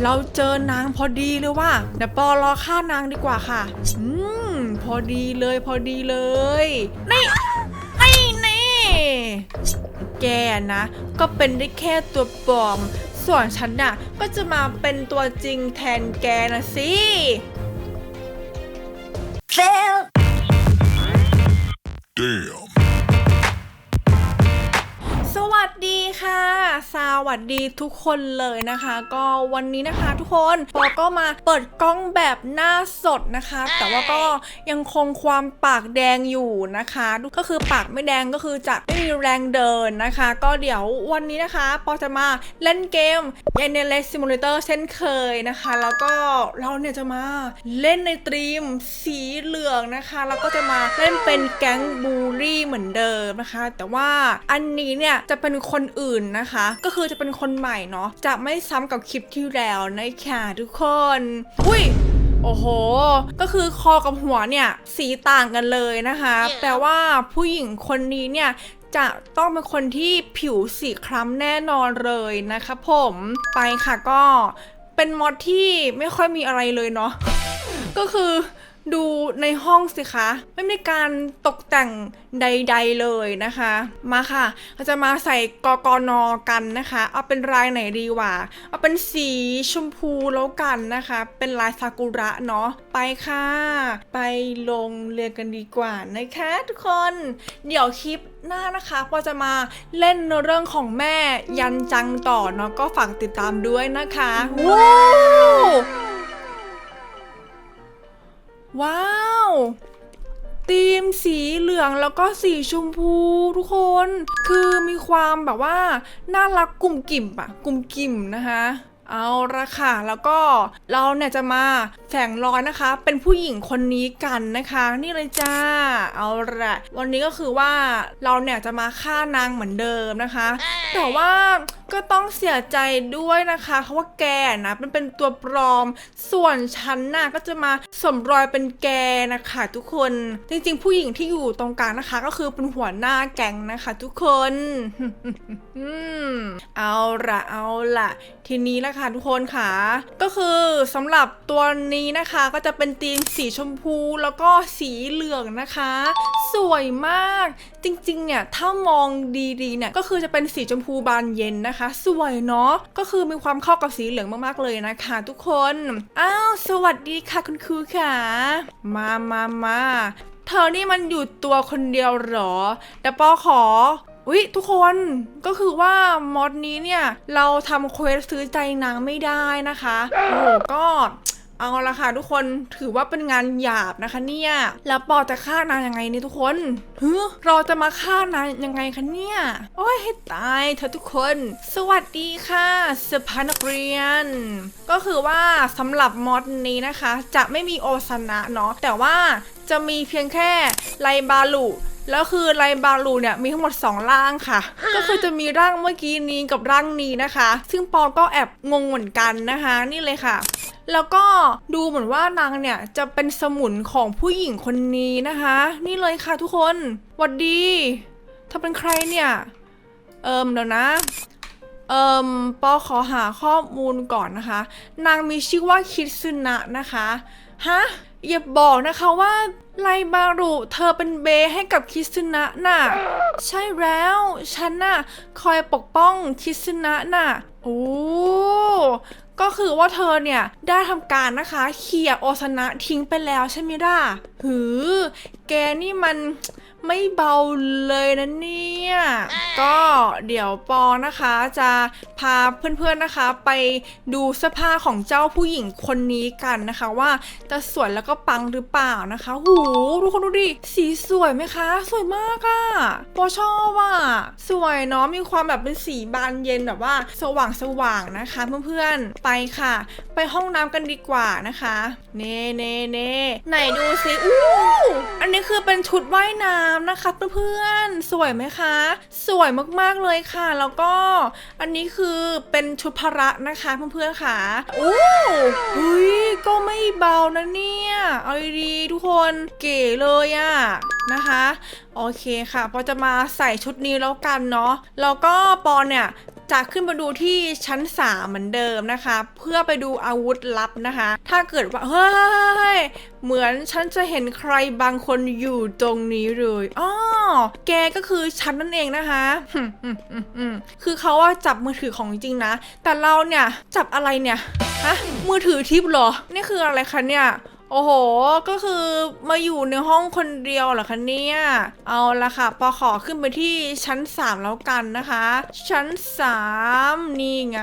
เราเจอนางพอดีเลยว่าเดี๋ยวปอรอฆ่านางดีกว่าค่ะ อืม พอดีเลยพอดีเลย นี่ไอ้นี่ แกนะ ก็เป็นได้แค่ตัวปลอม ส่วนฉันน่ะ ก็จะมาเป็นตัวจริงแทนแกนะสิ Fail. Damn. สวัสดีค่ะส วัสดีทุกคนเลยนะคะ ก็วันนี้นะคะทุกคนปอก็มาเปิดกล้องแบบหน้าสดนะคะ แต่ว่าก็ยังคงความปากแดงอยู่นะคะก็คือปากไม่แดงก็คือจะไม่มีแรงเดินนะคะ ก็เดี๋ยววันนี้นะคะปอจะมาเล่นเกม a n e l e s Simulator เช่นเคยนะคะ แล้วก็เราเนี่ยจะมาเล่นในตรีมสีเหลืองนะคะ แล้วก็จะมาเล่นเป็นแก๊งบูลลี่เหมือนเดิมนะคะ แต่ว่าอันนี้เนี่ยจะเป็นคนอื่นนะคะ ก็คือจะเป็นคนใหม่เนาะจะไม่ซ้ำกับคลิปที่แล้วนะคะทุกคนอุ้ยโอ้โห ก็คือคอกับหัวเนี่ย สีต่างกันเลยนะคะ แปลว่าผู้หญิงคนนี้เนี่ยจะต้องเป็นคนที่ผิวสีคล้ำแน่นอนเลยนะคะผมไปค่ะก็เป็นมอดที่ไม่ค่อยมีอะไรเลยเนาะก็คือ ดูในห้องสิคะ ไม่มีการตกแต่งใด ๆเลยนะคะ มาค่ะเราจะมาใส่กกนกันนะคะ เอาเป็นลายไหนดีวะเอาเป็นสีชมพูแล้วกันนะคะ เป็นลายซากุระเนาะไปค่ะ ไปลงเรียนกันดีกว่านะคะทุกคนเดี๋ยวคลิปหน้านะคะปอจะมาเล่นเรื่องของแม่ยันจังต่อเนาะก็ฝากติดตามด้วยนะคะว้าว ว้าวธีมสีเหลืองแล้วก็สีชมพูทุกคน คือมีความแบบว่า น่ารักกลุ่มกิ่มอะกลุ่มกิ่มนะคะ เอาละค่ะแล้วก็เราเนี่ยจะมาแฝงรอยนะคะ เป็นผู้หญิงคนนี้กันนะคะ นี่เลยจ้า เอาละวันนี้ก็คือว่าเราเนี่ยจะมาฆ่านางเหมือนเดิมนะคะ แต่ว่า ก็ต้องเสียใจด้วยนะคะเพราะว่าแกนะมันเป็นตัวปลอม ส่วนฉันน่ะก็จะมาสมรอยเป็นแกนะคะทุกคน จริงๆ ผู้หญิงที่อยู่ตรงกลางนะคะ ก็คือเป็นหัวหน้าแก๊งนะคะ ทุกคนอืมเอาละเอาละทีนี้ละค่ะทุกคนค่ะ ก็คือสำหรับตัวนี้นะคะก็จะเป็นธีมสีชมพูแล้วก็สีเหลืองนะคะ สวยมากจริงๆเนี่ยถ้ามองดีๆเนี่ยก็คือจะเป็นสีชมพูบานเย็นนะคะสวยเนาะก็คือมีความเข้ากับสีเหลืองมากๆเลยนะคะทุกคน อ้าว สวัสดีค่ะคุณครูค่ะ มามามาเธอนี่มันอยู่ตัวคนเดียวหรอ แต่ปอขออุ๊ยทุกคนก็คือว่ามอดนี้เนี่ย เราทำเควสซื้อใจนางไม่ได้นะคะ โอ้ก็ เอาละค่ะทุกคนถือว่าเป็นงานหยาบนะคะเนี่ย แล้วปอจะฆ่านางยังไงเนี่ยทุกคนเฮ้เราจะมาฆ่านางยังไงคะเนี่ย โอ้ยให้ตายเธอทุกคน สวัสดีค่ะสภานักเรียน ก็คือว่าสำหรับมอดนี้นะคะ จะไม่มีโอซานะเนาะแต่ว่าจะมีเพียงแค่ไลบาลุ แล้วคือไลบาลูเนี่ยมีทั้งหมด 2 ร่างค่ะ ก็คือจะมีร่างเมื่อกี้นี้กับร่างนี้นะคะ ซึ่งปอก็แอบงงเหมือนกันนะคะ นี่เลยค่ะแล้วก็ดูเหมือนว่านางเนี่ยจะเป็นสมุนของผู้หญิงคนนี้นะคะ นี่เลยค่ะทุกคนหวัดดีเธอเป็นใครเนี่ย เอิมเดี๋ยวนะ เอิมปอขอหาข้อมูลก่อนนะคะ นางมีชื่อว่าคิซึนะนะคะ ฮะ อย่าบอกนะคะว่าไลบารุเธอเป็นเบให้กับคิซึนะน่ะ ใช่แล้ว ฉันน่ะคอยปกป้องคิซึนะน่ะ โอ้ก็คือว่าเธอเนี่ยได้ทำการนะคะเขี่ยโอซนะทิ้งไปแล้วใช่ไหมล่ะ หือ แกนี่มัน ไม่เบาเลยนะเนี่ย ก็เดี๋ยวปอนะคะจะพาเพื่อนๆนะคะ ไปดูเสื้อผ้าของเจ้าผู้หญิงคนนี้กันนะคะ ว่าจะสวยแล้วก็ปังหรือเปล่านะคะ หูทุกคนดูดิ สีสวยไหมคะ สวยมากอะ่ะปอชอบอะ สวยเนาะมีความแบบเป็นสีบานเย็นแบบว่าสว่างสว่างๆนะคะ เพื่อนๆไปค่ะ ไปห้องน้ำกันดีกว่านะคะ เน่เน่เน่ไหนดูสิอู้อันนี้คือเป็นชุดว่ายน้ำนะคะเพื่อนๆสวยไหมคะ สวยมากๆเลยค่ะ แล้วก็อันนี้คือเป็นชุดพระนะคะเพื่อนๆค่ะโอ้เฮ้ยก็ไม่เบานะเนี่ยเอาดีๆทุกคนเก๋เลยอะนะคะ โอเคค่ะพอจะมาใส่ชุดนี้แล้วกันเนาะแล้วก็ปอนเนี่ย จะขึ้นมาดูที่ชั้น3เหมือนเดิมนะคะ เพื่อไปดูอาวุธลับนะคะ ถ้าเกิดว่าเฮ้ยเหมือนฉันจะเห็นใครบางคนอยู่ตรงนี้เลยอ้อแกก็คือฉันนั่นเองนะคะคือเขาว่าจับมือถือของจริงนะ แต่เราเนี่ยจับอะไรเนี่ยฮะมือถือทิปหรอ นี่คืออะไรคะเนี่ย โอ้โห ก็คือมาอยู่ในห้องคนเดียวเหรอคะเนี่ย เอาละค่ะ ปอขอขึ้นไปที่ชั้น 3 แล้วกันนะคะ ชั้น 3 นี่ไง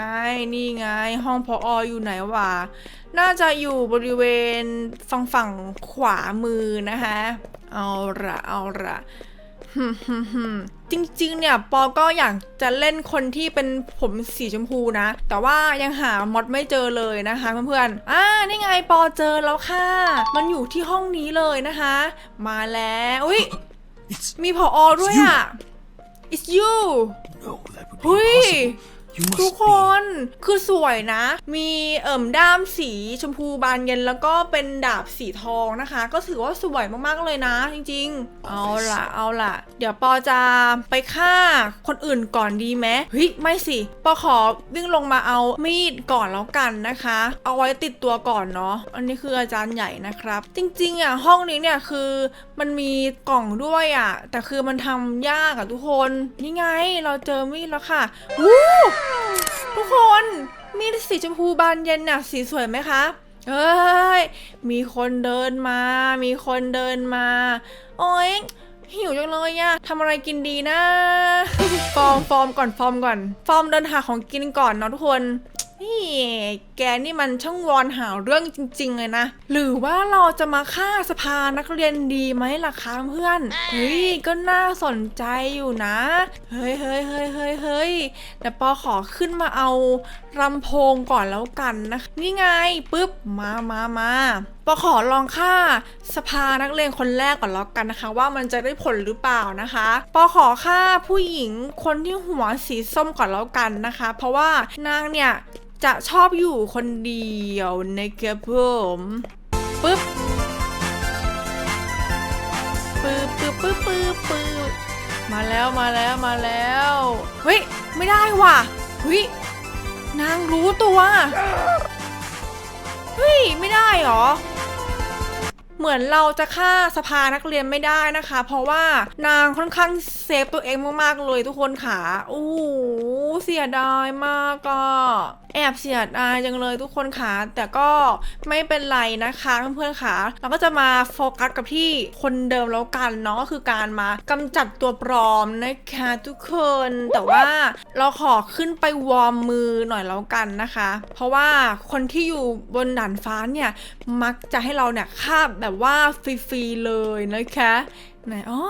นี่ไง ห้องพอออยู่ไหนวะ น่าจะอยู่บริเวณฝั่งฝั่งขวามือนะคะ เอาละเอาละ จริงๆ เนี่ย ปอก็อยากจะเล่นคนที่เป็นผมสีชมพูนะ แต่ว่ายังหามอดไม่เจอเลยนะคะเพื่อนๆ อ่า นี่ไงปอเจอแล้วค่ะ มันอยู่ที่ห้องนี้เลยนะคะ มาแล้ว อุ้ย It's มีพออด้วยอะ it's you no, that would be เฮ้ย impossible. You ทุก must ค be. นคือสวยนะ มีเอิ่มด้ามสีชมพูบานเย็นแล้วก็เป็นดาบสีทองนะคะ ก็ถือว่าสวยมากๆเลยนะ จริง ๆ เอาล่ะเอาล่ะ เดี๋ยวปอจะไปฆ่าคนอื่นก่อนดีไหมเฮ้ยไม่สิปอขอวิ่งลงมาเอามีดก่อนแล้วกันนะคะ เอาไว้ติดตัวก่อนเนาะอันนี้คืออาจารย์ใหญ่นะครับ จริงๆอะห้องนี้เนี่ยคือมันมีกล่องด้วยอะแต่คือมันทำยากอะทุกคนนี่ไงเราเจอมีดแล้วค่ะวู้ทุกคนมีดสีชมพูบานเย็นน่ะสีสวยไหมคะเอ้ย มีคนเดินมา มีคนเดินมา โอ๊ย หิวจังเลยอะทำอะไรกินดีนะ ฟอร์มฟอร์มก่อนฟอร์มก่อน ฟอร์มเดินหาของกินก่อนเนาะทุกคน นี่แกนี่มันช่างวอนหาเรื่องจริง ๆ เลยนะ หรือว่าเราจะมาฆ่าสภานักเรียนดีไหมล่ะคะเพื่อน เฮ้ย ก็น่าสนใจอยู่นะ เฮ้ยเฮ้ยเฮ้ยเฮ้ยเฮ้ยแต่ปอขอขึ้นมาเอาลำโพงก่อนแล้วกันนะ นี่ไงปุ๊บ มามามา ปขอลองฆ่าสภานักเรียนคนแรกก่อนแล้วกันนะคะ ว่ามันจะได้ผลหรือเปล่านะคะปอขอฆ่าผู้หญิงคนที่หัวสีส้มก่อนแล้วกันนะคะ เพราะว่านางเนี่ยจะชอบอยู่คนเดียวนะครับผมปึ๊บปึ๊บปึ๊บปึ๊บปึ๊บปึ๊บมาแล้วมาแล้วมาแล้วเฮ้ยไม่ได้ว่ะเฮ้ยนางรู้ตัวเฮ้ยไม่ได้หรอ เหมือนเราจะฆ่าสภานักเรียนไม่ได้นะคะ เพราะว่านางค่อนข้างเซฟตัวเองมากๆเลยทุกคนค่ะโอ้เสียดายมากก็แอบเสียดายจังเลยทุกคนค่ะแต่ก็ไม่เป็นไรนะคะเพื่อนๆค่ะเราก็จะมาโฟกัสกับที่คนเดิมแล้วกันเนาะก็คือการมากำจัดตัวปลอมนะคะทุกคนแต่ว่าเราขอขึ้นไปวอร์มมือหน่อยแล้วกันนะคะ เพราะว่าคนที่อยู่บนด่านฟ้าเนี่ยมักจะให้เราเนี่ยคาแบบแบบว่าฟรีๆเลยนะคะไหนอ๋อ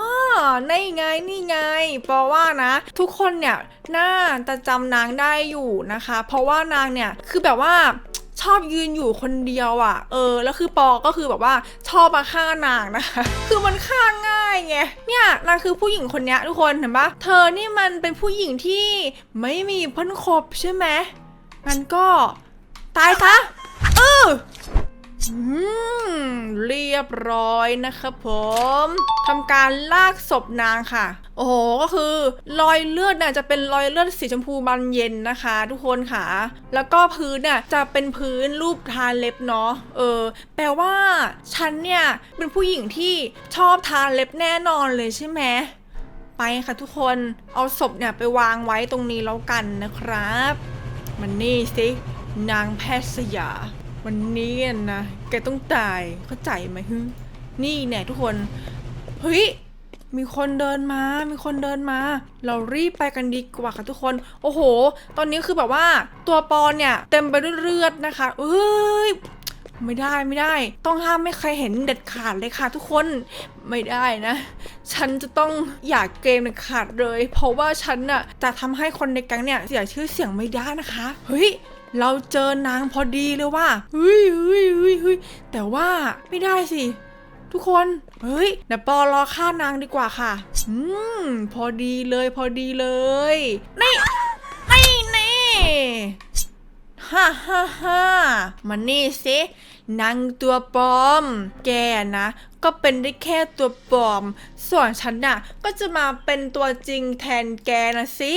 นี่ไง นี่ไง เพราะว่านะ ทุกคนเนี่ยน่าจะจำนางได้อยู่นะคะ เพราะว่านางเนี่ยคือแบบว่าชอบยืนอยู่คนเดียวอะ่ะ เออ แล้วคือปอก็คือแบบว่าชอบมาฆ่านางนะคะ คือมันฆ่าง่ายไง เนี่ยนางคือผู้หญิงคนนี้ทุกคนเห็นปะเธอนี่มันเป็นผู้หญิงที่ไม่มีเพื่อนคบใช่ไหมงั้นก็ตายซะ เอออืม เรียบร้อยนะครับผมทำการลากศพนางค่ะ โอ้โหก็คือรอยเลือดเนี่ยจะเป็นรอยเลือดสีชมพูบานเย็นนะคะ ทุกคนค่ะ แล้วก็พื้นเนี่ยจะเป็นพื้นรูปทานเล็บเนาะเออ แปลว่าฉันเนี่ยเป็นผู้หญิงที่ชอบทานเล็บแน่นอนเลยใช่ไหมไปค่ะทุกคนเอาศพเนี่ยไปวางไว้ตรงนี้แล้วกันนะครับ มันนี่สินางแพทย์สยา วันนี้นะ แกต้องตายเข้าใจไหมฮึนี่เนี่ยทุกคนเฮ้ยมีคนเดินมา มีคนเดินมา เรารีบไปกันดีกว่าค่ะทุกคน โอ้โห ตอนนี้คือแบบว่าตัวปอนเนี่ย เต็มไปด้วยเลือดนะคะ เอ้ย ไม่ได้ไม่ได้ ต้องห้ามไม่ใครเห็นเด็ดขาดเลยค่ะทุกคน ไม่ได้นะ ฉันจะต้องอยากเกมเด็ดขาดเลย เพราะว่าฉันน่ะจะทำให้คนในแก๊งเนี่ยเสียชื่อเสียงไม่ได้นะคะ เฮ้ย เราเจอนางพอดีเลยว่าเฮ้ยเฮ้ยเฮ้ยเฮ้ยแต่ว่าไม่ได้สิ ทุกคน เฮ้ยเดี๋ยวปอรอฆ่านางดีกว่าค่ะ อืม พอดีเลยพอดีเลย นี่ นี่นี่ฮ่าฮ่าฮ่ามานี่สิ นางตัวปลอม แกนะ ก็เป็นได้แค่ตัวปลอม ส่วนฉันน่ะ ก็จะมาเป็นตัวจริงแทนแกนะสิ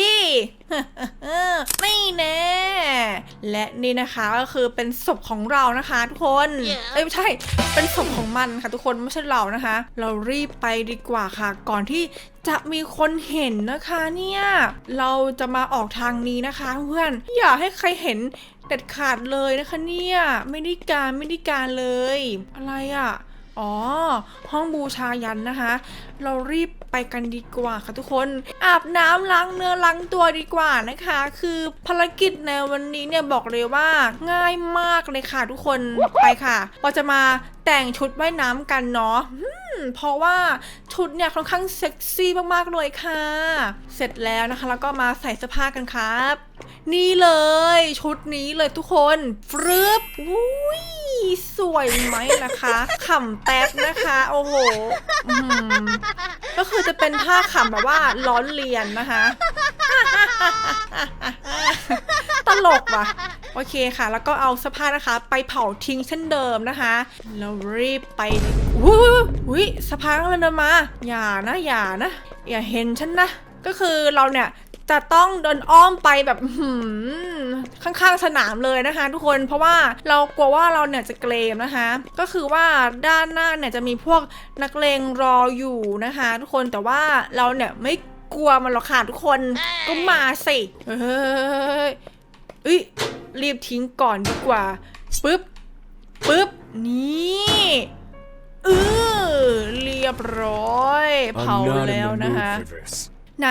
ไม่แน่ และนี่นะคะก็คือเป็นศพของเรานะคะทุกคนเอ้ยไม่ใช่ เป็นศพของมันค่ะทุกคนไม่ใช่เรานะคะ เรารีบไปดีกว่าค่ะ ก่อนที่จะมีคนเห็นนะคะเนี่ย เราจะมาออกทางนี้นะคะเพื่อน อย่าให้ใครเห็น เด็ดขาดเลยนะคะเนี่ยไม่ได้การไม่ได้การเลย อะไรอะ่ะอ๋อ ห้องบูชายันนะคะ เรารีบไปกันดีกว่าค่ะทุกคน อาบน้ำล้างเนื้อล้างตัวดีกว่านะคะ คือภารกิจในวันนี้เนี่ยบอกเลยว่าง่ายมากเลยค่ะทุกคนไปค่ะ เราจะมาแต่งชุดว่ายน้ำกันเนาะเพราะว่าชุดเนี่ยค่อนข้างเซ็กซี่มากๆเลยค่ะ เสร็จแล้วนะคะ แล้วก็มาใส่เสื้อผ้ากันครับ นี่เลย ชุดนี้เลยทุกคนฟรึบอุ้ยสวยไหมนะคะขำแป๊บนะคะ โอ้โหก็คือจะเป็นท่าขำแบบว่าล้อนเลียนนะคะ ตลกว่ะโอเคค่ะ แล้วก็เอาเสื้อผ้านะคะ ไปเผาทิ้งเช่นเดิมนะคะ แล้วรีบไปอุ้ยอุ้ยสะพานเลยเดินมา อย่านะ อย่านะ อย่าเห็นฉันนะ ก็คือเราเนี่ย จะต้องเดินอ้อมไปแบบข้างๆสนามเลยนะคะ ทุกคนเพราะว่าเรากลัวว่าเราเนี่ยจะเกรงนะคะ ก็คือว่าด้านหน้าเนี่ยจะมีพวกนักเลงรออยู่นะคะ ทุกคนแต่ว่าเราเนี่ยไม่กลัวมันหรอกค่ะทุกคนก็มาสิเฮ้ยเอ้ยรีบทิ้งก่อนดีกว่าปึ๊บปึ๊บนี่เออเรียบร้อยเผาแล้วนะคะ ไหน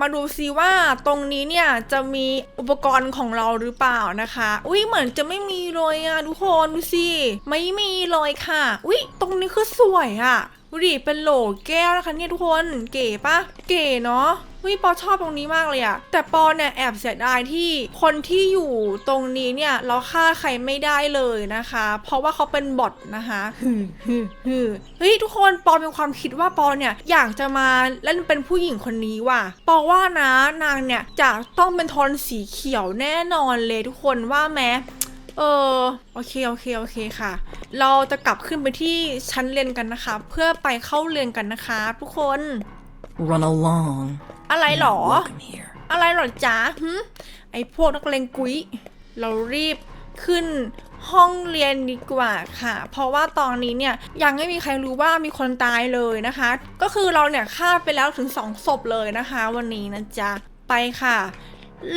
มาดูซิว่าตรงนี้เนี่ยจะมีอุปกรณ์ของเราหรือเปล่านะคะ อุ้ยเหมือนจะไม่มีเลยอะทุกคนดูสิไม่มีเลยค่ะ อุ้ยตรงนี้คือสวยอะ ดูดิเป็นโหลแก้วนะคะเนี่ยทุกคนเก๋ปะเก๋เนาะอุ้ยปอชอบตรงนี้มากเลยอะแต่ปอเนี่ยแอบเสียดายที่คนที่อยู่ตรงนี้เนี่ยเราฆ่าใครไม่ได้เลยนะคะ เพราะว่าเขาเป็นบอทนะคะฮึฮึฮึเฮ้ยทุกคนปอมีความคิดว่าปอเนี่ยอยากจะมาเล่นเป็นผู้หญิงคนนี้ว่ะปอว่านะนางเนี่ยจะต้องเป็นโทนสีเขียวแน่นอนเลยทุกคนว่าแม้เออโอเคโอเคโอเคค่ะ เราจะกลับขึ้นไปที่ชั้นเรียนกันนะคะ เพื่อไปเข้าเรียนกันนะคะ ทุกคน Run along. อะไรหรอ Welcome here. อะไรหรอจ๊ะหึไอพวกนักเลงกุ้ยเรารีบขึ้นห้องเรียนดีกว่าค่ะ เพราะว่าตอนนี้เนี่ยยังไม่มีใครรู้ว่ามีคนตายเลยนะคะ ก็คือเราเนี่ยฆ่าไปแล้วถึงสองศพเลยนะคะ วันนี้นะจ๊ะ ไปค่ะ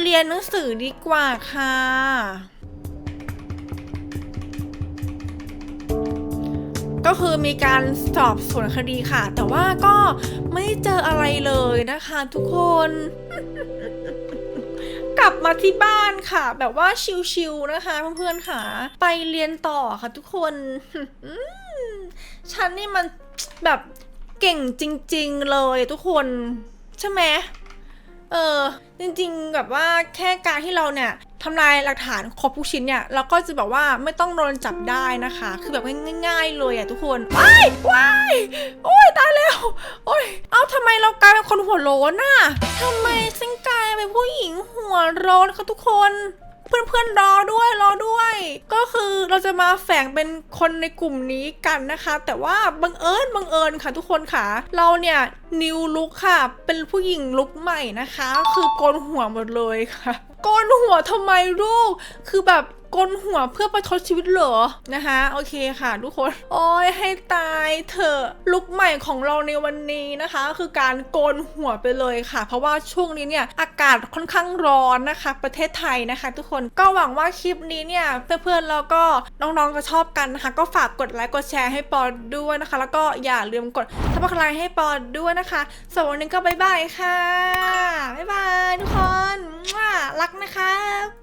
เรียนหนังสือดีกว่าค่ะ ก็คือมีการสอบสวนคดีค่ะ แต่ว่าก็ไม่เจออะไรเลยนะคะทุกคน กลับมาที่บ้านค่ะ แบบว่าชิลๆนะคะเพื่อนๆค่ะ ไปเรียนต่อค่ะทุกคนฉันนี่มันแบบเก่งจริง ๆเลยทุกคน ใช่ไหม เออ จริงๆ แบบว่าแค่การที่เราเนี่ยทำลายหลักฐานครบทุกชิ้นเนี่ย เราก็จะแบบว่าไม่ต้องโดนจับได้นะคะ คือแบบง่ายๆเลยอะทุกคนว้ายว้ายโอ้ยตายแล้วโอ้ยเอาทำไมเรากลายเป็นคนหัวโล้นอะทำไมฉันกลายเป็นผู้หญิงหัวโล้นคะทุกคน เพื่อนๆรอด้วยรอด้วย ก็คือเราจะมาแฝงเป็นคนในกลุ่มนี้กันนะคะ แต่ว่าบังเอิญบังเอิญค่ะทุกคนค่ะ เราเนี่ยนิวลุกค่ะ เป็นผู้หญิงลุกใหม่นะคะ คือโกนหัวหมดเลยค่ะโกนหัวทำไมลูก คือแบบ กนหัวเพื่อประชดชีวิตเหรอนะคะ โอเคค่ะ ทุกคน โอ้ยให้ตายเถอะลุกใหม่ของเราในวันนี้นะคะ คือการโกนหัวไปเลยค่ะ เพราะว่าช่วงนี้เนี่ยอากาศค่อนข้างร้อนนะคะ ประเทศไทยนะคะ ทุกคนก็หวังว่าคลิปนี้เนี่ยเพื่อนๆแล้วก็น้องๆจะชอบกันนะคะ ก็ฝากกดไลค์กดแชร์ให้ปอด้วยนะคะ แล้วก็อย่าลืมกดทับสไครให้ปอด้วยนะคะสำหรับวันนี้ก็บ๊ายบายค่ะบ๊ายบายทุกคนมั่วรักนะคะ